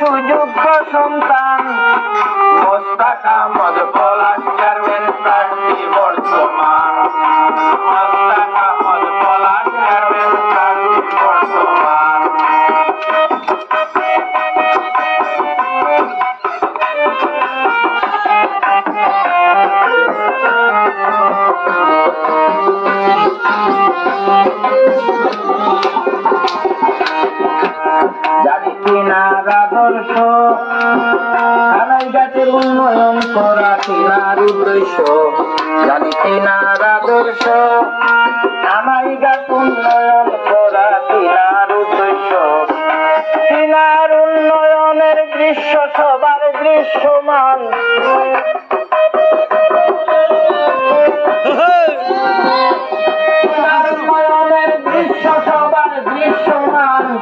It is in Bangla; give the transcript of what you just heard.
সুযোগ্য সন্তান। মোস্তাক আহমদ পলাশ চেয়ারম্যান, প্রার্থী বর্তমান। মোস্তাক আহমদ পলাশ চেয়ারম্যান, প্রার্থী বর্তমান। Thank you. কিনার আদর্শ কানাইঘাটের উন্নয়ন করা কিনার উদ্দেশ্য। জানি কিনার আদর্শ। কানাইঘাট উন্নয়ন করা কিনার উদ্দেশ্য। কিনার উন্নয়নের দৃশ্য সবার দৃশ্যমান। দৃশ্য সবার দৃশ্যমান।